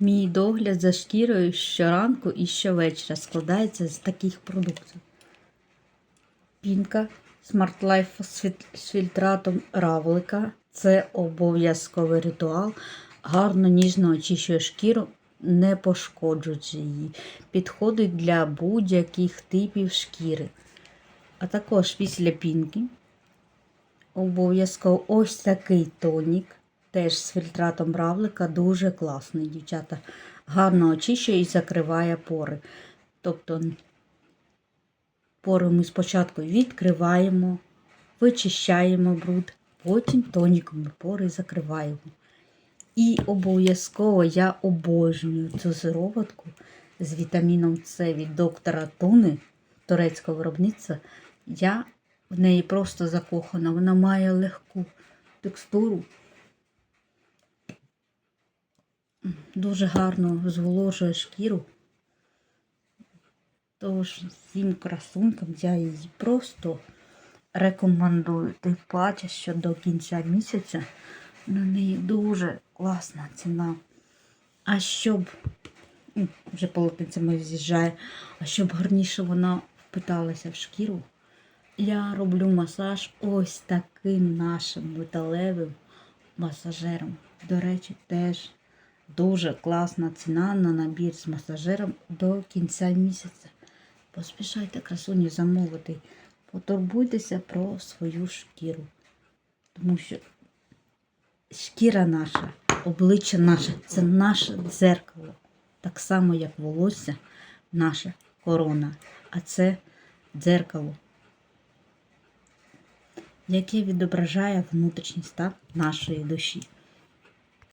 Мій догляд за шкірою щоранку і щовечора складається з таких продуктів. Пінка Smart Life з фільтратом равлика. Це обов'язковий ритуал. Гарно ніжно очищує шкіру, не пошкоджуючи її. Підходить для будь-яких типів шкіри. А також після пінки Обов'язково ось такий тонік, теж з фільтратом равлика, дуже класний, дівчата. Гарно очищує і закриває пори. Тобто пори ми спочатку відкриваємо, вичищаємо бруд, потім тоніком пори закриваємо. І обов'язково я обожнюю цю сироватку з вітаміном С від доктора Туни, турецького виробництва. Я в неї просто закохана. Вона має легку текстуру. Дуже гарно зволожує шкіру. Тож всім красункам я її просто рекомендую. Тим паче, що до кінця місяця на неї дуже класна ціна. А щоб м, вже полотенцями з'їжджає, а щоб гарніше вона впиталася в шкіру, я роблю масаж ось таким нашим металевим масажером. До речі, теж дуже класна ціна на набір з масажером до кінця місяця. Поспішайте красуні замовити. Потурбуйтеся про свою шкіру. Тому що шкіра наша, обличчя наше це наше дзеркало. Так само, як волосся, наша корона. А це дзеркало яке відображає внутрішній стан нашої душі.